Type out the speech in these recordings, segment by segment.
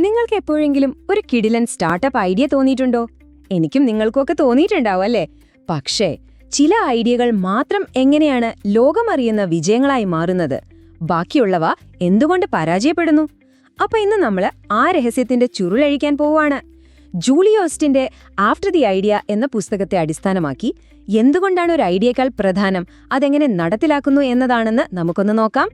നിങ്ങൾക്ക് എപ്പോഴെങ്കിലും ഒരു കിടിലൻ സ്റ്റാർട്ടപ്പ് ഐഡിയ തോന്നിയിട്ടുണ്ടോ? എനിക്കും നിങ്ങൾക്കൊക്കെ തോന്നിയിട്ടുണ്ടാവും അല്ലേ? പക്ഷേ ചില ഐഡിയകൾ മാത്രം എങ്ങനെയാണ് ലോകമറിയുന്ന വിജയങ്ങളായി മാറുന്നത്? ബാക്കിയുള്ളവ എന്തുകൊണ്ട് പരാജയപ്പെടുന്നു? അപ്പൊ ഇന്ന് നമ്മൾ ആ രഹസ്യത്തിന്റെ ചുരുളഴിക്കാൻ പോവാണ് ജൂലിയോസ്റ്റിന്റെ ആഫ്റ്റർ ദി ഐഡിയ എന്ന പുസ്തകത്തെ അടിസ്ഥാനമാക്കി എന്തുകൊണ്ടാണ് ഒരു ഐഡിയേക്കാൾ പ്രധാനം? അതെങ്ങനെ നടപ്പിലാക്കുന്നു എന്നതാണെന്ന് നമുക്കൊന്ന് നോക്കാം.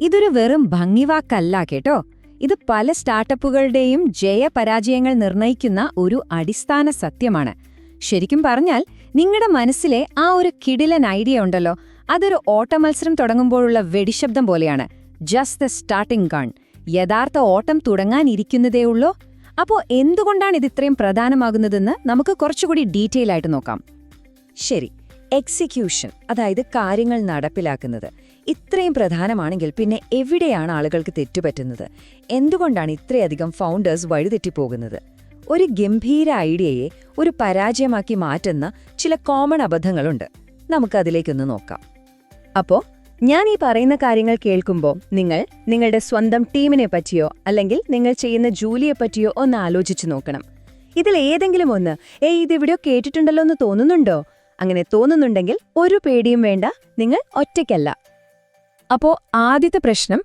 ഇതൊരു വെറും ഭംഗിവാക്കല്ല കേട്ടോ. ഇത് പല സ്റ്റാർട്ടപ്പുകളുടെയും ജയപരാജയങ്ങൾ നിർണയിക്കുന്ന ഒരു അടിസ്ഥാന സത്യമാണ്. ശരിക്കും പറഞ്ഞാൽ നിങ്ങളുടെ മനസ്സിലെ ആ ഒരു കിടിലൻ ഐഡിയ ഉണ്ടല്ലോ. അതൊരു ഓട്ടമത്സരം തുടങ്ങുമ്പോഴുള്ള വെടിശബ്ദം പോലെയാണ്. ജസ്റ്റ് ദ സ്റ്റാർട്ടിംഗ് ഗൺ യഥാർത്ഥ ഓട്ടം തുടങ്ങാനിരിക്കുന്നതേയുള്ളൂ അപ്പോൾ എന്തുകൊണ്ടാണ് ഇത് ഇത്രയും പ്രധാനമാകുന്നതെന്ന് നമുക്ക് കുറച്ചുകൂടി ഡീറ്റെയിൽ ആയിട്ട് നോക്കാം. ശരി. എക്സിക്യൂഷൻ അതായത് കാര്യങ്ങൾ നടപ്പിലാക്കുന്നത്. ഇത്രയും പ്രധാനമാണെങ്കിൽ പിന്നെ എവിടെയാണ് ആളുകൾക്ക് തെറ്റുപറ്റുന്നത്? എന്തുകൊണ്ടാണ് ഇത്രയധികം ഫൗണ്ടേഴ്സ് വഴിതെറ്റിപ്പോകുന്നത്? ഒരു ഗംഭീര ഐഡിയയെ ഒരു പരാജയമാക്കി മാറ്റുന്ന ചില കോമൺ അബദ്ധങ്ങളുണ്ട്. നമുക്കതിലേക്കൊന്ന് നോക്കാം. അപ്പോ ഞാൻ ഈ പറയുന്ന കാര്യങ്ങൾ കേൾക്കുമ്പോൾ നിങ്ങൾ നിങ്ങളുടെ സ്വന്തം ടീമിനെ പറ്റിയോ അല്ലെങ്കിൽ നിങ്ങൾ ചെയ്യുന്ന ജോലിയെ പറ്റിയോ ഒന്ന് ആലോചിച്ചു നോക്കണം. ഇതിൽ ഏതെങ്കിലും ഒന്ന് ഏയ് ഇതിവിടെയോ കേട്ടിട്ടുണ്ടല്ലോ എന്ന് തോന്നുന്നുണ്ടോ? അങ്ങനെ തോന്നുന്നുണ്ടെങ്കിൽ ഒരു പേടിയും വേണ്ട. നിങ്ങൾ ഒറ്റയ്ക്കല്ല. അപ്പോ ആദ്യത്തെ പ്രശ്നം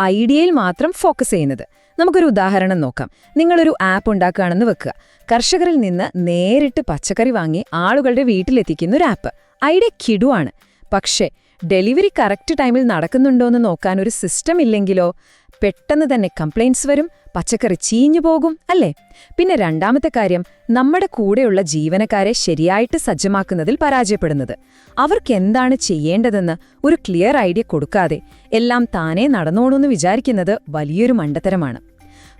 ഐഡിയയിൽ മാത്രം ഫോക്കസ് ചെയ്യുന്നത്. നമുക്കൊരു ഉദാഹരണം നോക്കാം. നിങ്ങളൊരു ആപ്പ് ഉണ്ടാക്കുകയാണെന്ന് വെക്കുക. കർഷകരിൽ നിന്ന് നേരിട്ട് പച്ചക്കറി വാങ്ങി ആളുകളുടെ വീട്ടിലെത്തിക്കുന്ന ഒരു ആപ്പ്. ഐഡിയ കിടുവാണ് പക്ഷേ ഡെലിവറി കറക്റ്റ് ടൈമിൽ നടക്കുന്നുണ്ടോ എന്ന് നോക്കാൻ ഒരു സിസ്റ്റം ഇല്ലെങ്കിലോ? പെട്ടെന്ന് തന്നെ കംപ്ലൈന്റ്സ് വരും പച്ചക്കറി ചീഞ്ഞു പോകും അല്ലേ? പിന്നെ രണ്ടാമത്തെ കാര്യം നമ്മുടെ കൂടെയുള്ള ജീവനക്കാരെ ശരിയായിട്ട് സജ്ജമാക്കുന്നതിൽ പരാജയപ്പെടുന്നത്. അവർക്ക് എന്താണ് ചെയ്യേണ്ടതെന്ന് ഒരു ക്ലിയർ ഐഡിയ കൊടുക്കാതെ എല്ലാം താനേ നടന്നോളൂന്ന് വിചാരിക്കുന്നത് വലിയൊരു മണ്ടത്തരമാണ്.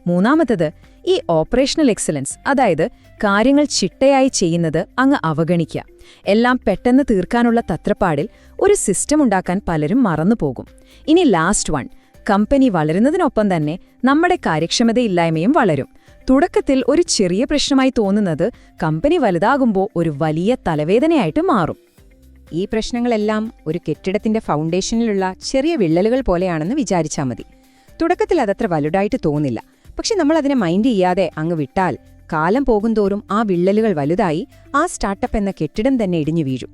മൂന്നാമത്തത് ഈ ഓപ്പറേഷണൽ എക്സലൻസ് അതായത് കാര്യങ്ങൾ ചിട്ടയായി ചെയ്യുന്നത് അങ്ങ് അവഗണിക്കുക. എല്ലാം പെട്ടെന്ന് തീർക്കാനുള്ള തത്രപ്പാടിൽ ഒരു സിസ്റ്റം ഉണ്ടാക്കാൻ പലരും മറന്നുപോകും. ഇനി ലാസ്റ്റ് വൺ കമ്പനി വളരുന്നതിനൊപ്പം തന്നെ നമ്മുടെ കാര്യക്ഷമതയില്ലായ്മയും വളരും. തുടക്കത്തിൽ ഒരു ചെറിയ പ്രശ്നമായി തോന്നുന്നത് കമ്പനി വലുതാകുമ്പോൾ ഒരു വലിയ തലവേദനയായിട്ട് മാറും. ഈ പ്രശ്നങ്ങളെല്ലാം ഒരു കെട്ടിടത്തിന്റെ ഫൗണ്ടേഷനിലുള്ള ചെറിയ വിള്ളലുകൾ പോലെയാണെന്ന് വിചാരിച്ചാൽ മതി. തുടക്കത്തിൽ അതത്ര വലുതായിട്ട് തോന്നില്ല. പക്ഷെ നമ്മൾ അതിനെ മൈൻഡ് ചെയ്യാതെ അങ്ങ് വിട്ടാൽ കാലം പോകുന്തോറും ആ വിള്ളലുകൾ വലുതായി ആ സ്റ്റാർട്ടപ്പ് എന്ന കെട്ടിടം തന്നെ ഇടിഞ്ഞു വീഴും.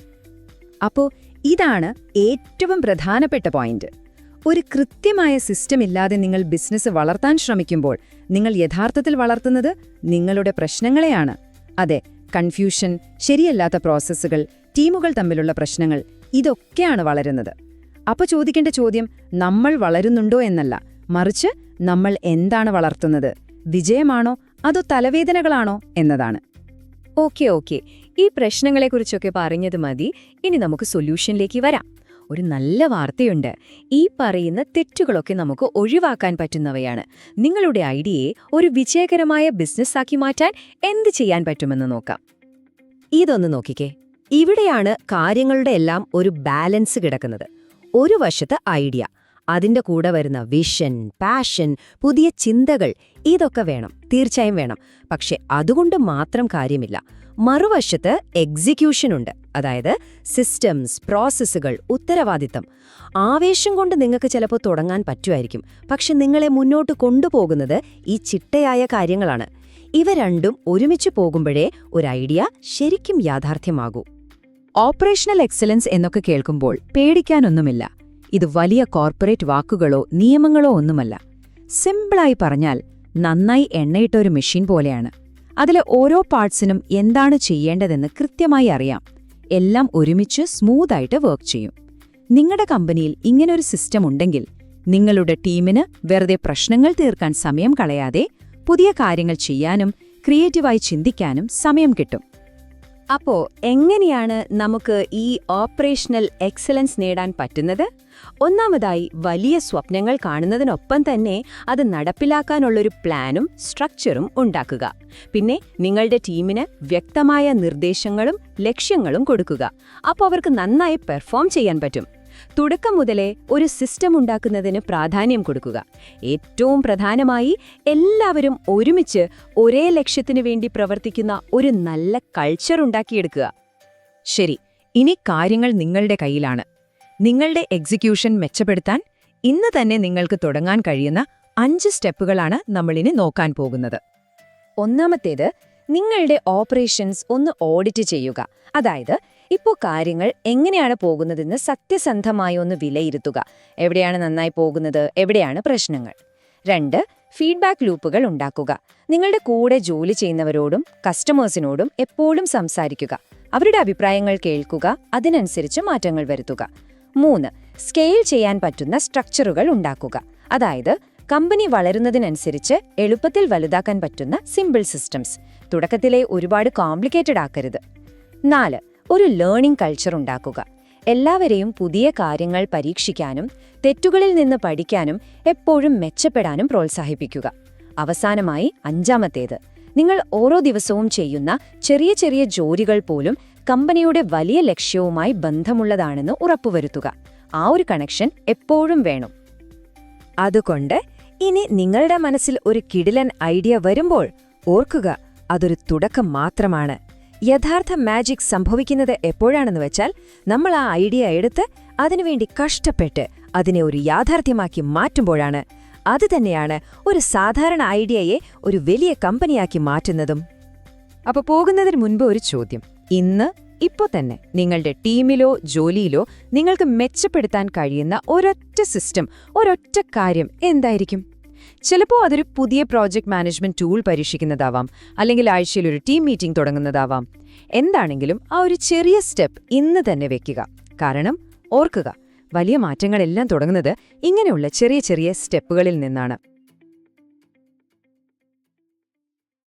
അപ്പോൾ ഇതാണ് ഏറ്റവും പ്രധാനപ്പെട്ട പോയിന്റ്. ഒരു കൃത്യമായ സിസ്റ്റം ഇല്ലാതെ നിങ്ങൾ ബിസിനസ് വളർത്താൻ ശ്രമിക്കുമ്പോൾ നിങ്ങൾ യഥാർത്ഥത്തിൽ വളർത്തുന്നത് നിങ്ങളുടെ പ്രശ്നങ്ങളെയാണ്. അതെ കൺഫ്യൂഷൻ ശരിയല്ലാത്ത പ്രോസസ്സുകൾ ടീമുകൾ തമ്മിലുള്ള പ്രശ്നങ്ങൾ ഇതൊക്കെയാണ് വളരുന്നത്. അപ്പോൾ ചോദിക്കേണ്ട ചോദ്യം നമ്മൾ വളരുന്നുണ്ടോ എന്നല്ല. മറിച്ച് നമ്മൾ എന്താണ് വളർത്തുന്നത്? വിജയമാണോ? അതോ തലവേദനകളാണോ? എന്നതാണ്. Okay okay. ഈ പ്രശ്നങ്ങളെക്കുറിച്ചൊക്കെ പറഞ്ഞത് മതി. ഇനി നമുക്ക് സൊല്യൂഷനിലേക്ക് വരാം. ഒരു നല്ല വാർത്തയുണ്ട്. ഈ പറയുന്ന തെറ്റുകളൊക്കെ നമുക്ക് ഒഴിവാക്കാൻ പറ്റുന്നവയാണ്. നിങ്ങളുടെ ഐഡിയയെ ഒരു വിജയകരമായ ബിസിനസ്സാക്കി മാറ്റാൻ എന്ത് ചെയ്യാൻ പറ്റുമെന്ന് നോക്കാം. ഇതൊന്ന് നോക്കിക്കേ. ഇവിടെയാണ് കാര്യങ്ങളുടെ എല്ലാം ഒരു ബാലൻസ് കിടക്കുന്നത്. ഒരു വശത്ത് ഐഡിയ അതിന്റെ കൂടെ വരുന്ന വിഷൻ പാഷൻ പുതിയ ചിന്തകൾ ഇതൊക്കെ വേണം. തീർച്ചയായും വേണം. പക്ഷെ അതുകൊണ്ട് മാത്രം കാര്യമില്ല. മറുവശത്ത് എക്സിക്യൂഷനുണ്ട് അതായത് സിസ്റ്റംസ് പ്രോസസ്സുകൾ ഉത്തരവാദിത്തം. ആവേശം കൊണ്ട് നിങ്ങൾക്ക് ചിലപ്പോൾ തുടങ്ങാൻ പറ്റുമായിരിക്കും. പക്ഷെ നിങ്ങളെ മുന്നോട്ട് കൊണ്ടുപോകുന്നത് ഈ ചിട്ടയായ കാര്യങ്ങളാണ്. ഇവ രണ്ടും ഒരുമിച്ച് പോകുമ്പോഴേ ഒരു ഐഡിയ ശരിക്കും യാഥാർത്ഥ്യമാകൂ. ഓപ്പറേഷണൽ എക്സലൻസ് എന്നൊക്കെ കേൾക്കുമ്പോൾ പേടിക്കാനൊന്നുമില്ല. ഇത് വലിയ കോർപ്പറേറ്റ് വാക്കുകളോ നിയമങ്ങളോ ഒന്നുമല്ല. സിമ്പിളായി പറഞ്ഞാൽ നന്നായി എണ്ണയിട്ട ഒരു മെഷീൻ പോലെയാണ്. അതിലെ ഓരോ പാർട്സിനും എന്താണ് ചെയ്യേണ്ടതെന്ന് കൃത്യമായി അറിയാം. എല്ലാം ഒരുമിച്ച് സ്മൂത്തായിട്ട് വർക്ക് ചെയ്യും. നിങ്ങളുടെ കമ്പനിയിൽ ഇങ്ങനൊരു സിസ്റ്റം ഉണ്ടെങ്കിൽ നിങ്ങളുടെ ടീമിന് വെറുതെ പ്രശ്നങ്ങൾ തീർക്കാൻ സമയം കളയാതെ പുതിയ കാര്യങ്ങൾ ചെയ്യാനും ക്രിയേറ്റീവായി ചിന്തിക്കാനും സമയം കിട്ടും. അപ്പോ എങ്ങനെയാണ് നമുക്ക് ഈ ഓപ്പറേഷണൽ എക്സലൻസ് നേടാൻ പറ്റുന്നത്? ഒന്നാമതായി വലിയ സ്വപ്നങ്ങൾ കാണുന്നതിനൊപ്പം തന്നെ അത് നടപ്പിലാക്കാനുള്ളൊരു പ്ലാനും സ്ട്രക്ചറും ഉണ്ടാക്കുക. പിന്നെ നിങ്ങളുടെ ടീമിന് വ്യക്തമായ നിർദ്ദേശങ്ങളും ലക്ഷ്യങ്ങളും കൊടുക്കുക. അപ്പോൾ അവർക്ക് നന്നായി പെർഫോം ചെയ്യാൻ പറ്റും. തുടക്കം മുതലേ ഒരു സിസ്റ്റം ഉണ്ടാക്കുന്നതിന് പ്രാധാന്യം കൊടുക്കുക. ഏറ്റവും പ്രധാനമായി എല്ലാവരും ഒരുമിച്ച് ഒരേ ലക്ഷ്യത്തിനു വേണ്ടി പ്രവർത്തിക്കുന്ന ഒരു നല്ല കൾച്ചർ ഉണ്ടാക്കിയെടുക്കുക. ശരി ഇനി കാര്യങ്ങൾ നിങ്ങളുടെ കയ്യിലാണ്. നിങ്ങളുടെ എക്സിക്യൂഷൻ മെച്ചപ്പെടുത്താൻ ഇന്ന് തന്നെ നിങ്ങൾക്ക് തുടങ്ങാൻ കഴിയുന്ന അഞ്ച് സ്റ്റെപ്പുകളാണ് നമ്മളിനി നോക്കാൻ പോകുന്നത്. ഒന്നാമത്തേത് നിങ്ങളുടെ ഓപ്പറേഷൻസ് ഒന്ന് ഓഡിറ്റ് ചെയ്യുക. അതായത് ഇപ്പോൾ കാര്യങ്ങൾ എങ്ങനെയാണ് പോകുന്നതെന്ന് സത്യസന്ധമായി ഒന്ന് വിലയിരുത്തുക. എവിടെയാണ് നന്നായി പോകുന്നത്? എവിടെയാണ് പ്രശ്നങ്ങൾ? രണ്ട് ഫീഡ്ബാക്ക് ലൂപ്പുകൾ ഉണ്ടാക്കുക. നിങ്ങളുടെ കൂടെ ജോലി ചെയ്യുന്നവരോടും കസ്റ്റമേഴ്സിനോടും എപ്പോഴും സംസാരിക്കുക. അവരുടെ അഭിപ്രായങ്ങൾ കേൾക്കുക. അതിനനുസരിച്ച് മാറ്റങ്ങൾ വരുത്തുക. മൂന്ന് സ്കെയിൽ ചെയ്യാൻ പറ്റുന്ന സ്ട്രക്ചറുകൾ ഉണ്ടാക്കുക. അതായത് കമ്പനി വളരുന്നതിനനുസരിച്ച് എളുപ്പത്തിൽ വലുതാക്കാൻ പറ്റുന്ന സിമ്പിൾ സിസ്റ്റംസ്. തുടക്കത്തിലെ ഒരുപാട് കോംപ്ലിക്കേറ്റഡ് ആക്കരുത്. നാല് ഒരു ലേണിംഗ് കൾച്ചർ ഉണ്ടാക്കുക. എല്ലാവരെയും പുതിയ കാര്യങ്ങൾ പരീക്ഷിക്കാനും തെറ്റുകളിൽ നിന്ന് പഠിക്കാനും എപ്പോഴും മെച്ചപ്പെടാനും പ്രോത്സാഹിപ്പിക്കുക. അവസാനമായി അഞ്ചാമത്തേത് നിങ്ങൾ ഓരോ ദിവസവും ചെയ്യുന്ന ചെറിയ ചെറിയ ജോലികൾ പോലും കമ്പനിയുടെ വലിയ ലക്ഷ്യവുമായി ബന്ധമുള്ളതാണെന്ന് ഉറപ്പുവരുത്തുക. ആ ഒരു കണക്ഷൻ എപ്പോഴും വേണം. അതുകൊണ്ട് ഇനി നിങ്ങളുടെ മനസ്സിൽ ഒരു കിടിലൻ ഐഡിയ വരുമ്പോൾ ഓർക്കുക അതൊരു തുടക്കം മാത്രമാണ്. യഥാർത്ഥ മാജിക് സംഭവിക്കുന്നത് എപ്പോഴാണെന്ന് വെച്ചാൽ നമ്മൾ ആ ഐഡിയ എടുത്ത് അതിനുവേണ്ടി കഷ്ടപ്പെട്ട് അതിനെ ഒരു യാഥാർത്ഥ്യമാക്കി മാറ്റുമ്പോഴാണ്. അത് തന്നെയാണ് ഒരു സാധാരണ ഐഡിയയെ ഒരു വലിയ കമ്പനിയാക്കി മാറ്റുന്നതും. അപ്പോൾ പോകുന്നതിന് മുൻപ് ഒരു ചോദ്യം. ഇന്ന് ഇപ്പോൾ തന്നെ നിങ്ങളുടെ ടീമിലോ ജോലിയിലോ നിങ്ങൾക്ക് മെച്ചപ്പെടുത്താൻ കഴിയുന്ന ഒരൊറ്റ സിസ്റ്റം ഒരൊറ്റ കാര്യം എന്തായിരിക്കും? ചിലപ്പോൾ അതൊരു പുതിയ പ്രോജക്റ്റ് മാനേജ്മെന്റ് ടൂൾ പരീക്ഷിക്കുന്നതാവാം അല്ലെങ്കിൽ ആഴ്ചയിൽ ഒരു ടീം മീറ്റിംഗ് തുടങ്ങുന്നതാവാം. എന്താണെങ്കിലും ആ ഒരു ചെറിയ സ്റ്റെപ്പ് ഇന്ന് തന്നെ വെക്കുക. കാരണം ഓർക്കുക വലിയ മാറ്റങ്ങളെല്ലാം തുടങ്ങുന്നത് ഇങ്ങനെയുള്ള ചെറിയ ചെറിയ സ്റ്റെപ്പുകളിൽ നിന്നാണ്.